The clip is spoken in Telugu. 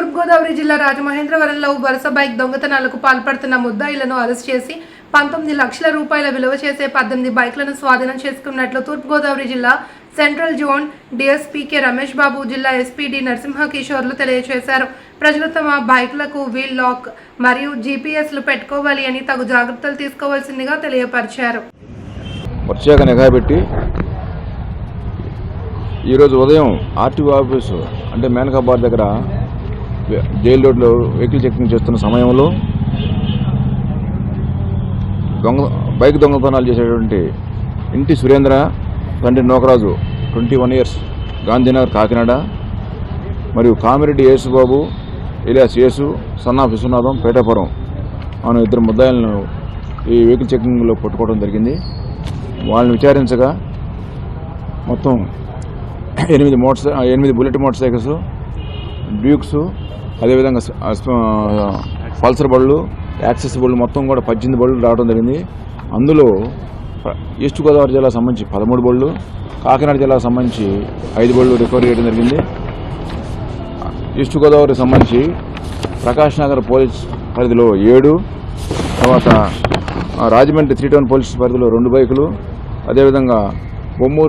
తూర్పుగోదావరి జిల్లా రాజమహేంద్రవరంలో వరుస బైక్ దొంగతనాలకు పాల్పడుతున్న ముద్దాయిలను అరెస్ట్ చేసి పంతొమ్మిది లక్షల రూపాయల విలువ చేసే పద్దెనిమిది బైక్లను స్వాధీనం చేసుకున్నట్లు తూర్పుగోదావరి జిల్లా central zone DSP K Ramesh Babu జిల్లా ఎస్పీడి నరసింహ కిషోర్లు తెలియజేశారు ప్రజలు తమ బైక్లకు వీల్ లాక్ మరియు జీపీఎస్లు పెట్టుకోవాలి అని తగు జాగ్రత్తలు తీసుకోవాల్సిందిగా తెలియపరిచారు. నిఘా పెట్టి ఈరోజు ఉదయం ఆర్టీఓ ఆఫీసు అంటే మేనకాబాద్ దగ్గర జైలు రోడ్లో వెహికల్ చెకింగ్ చేస్తున్న సమయంలో దొంగ బైక్ దొంగతనాలు చేసేటువంటి ఇంటి సురేంద్ర తండ్రి Nokaraju twenty one years Gandhinagar Kakinada మరియు కామిరెడ్డి యేసుబాబు ఇలియాస్ యేసు సన్నా విశ్వనాథం పేటపురం అను ఇద్దరు ముద్దాయిలను ఈ వెహికల్ చెకింగ్లో పట్టుకోవడం జరిగింది. వాళ్ళని విచారించగా మొత్తం ఎనిమిది మోటార్ ఎనిమిది బుల్లెట్ మోటార్ సైకిల్స్ డ్యూక్స్ అదేవిధంగా పల్సర్ బళ్ళు యాక్సెస్ బళ్ళు మొత్తం కూడా పద్దెనిమిది బళ్ళు రావడం జరిగింది. అందులో ఈస్ట్ గోదావరి జిల్లాకు సంబంధించి పదమూడు బళ్ళు కాకినాడ జిల్లాకు సంబంధించి ఐదు బళ్ళు రికవరీ చేయడం జరిగింది. ఈస్ట్ గోదావరికి సంబంధించి ప్రకాష్ నగర్ పోలీస్ పరిధిలో ఏడు తర్వాత రాజమండ్రి త్రీ టౌన్ పోలీస్ పరిధిలో రెండు బైకులు అదేవిధంగా బొమ్మూరు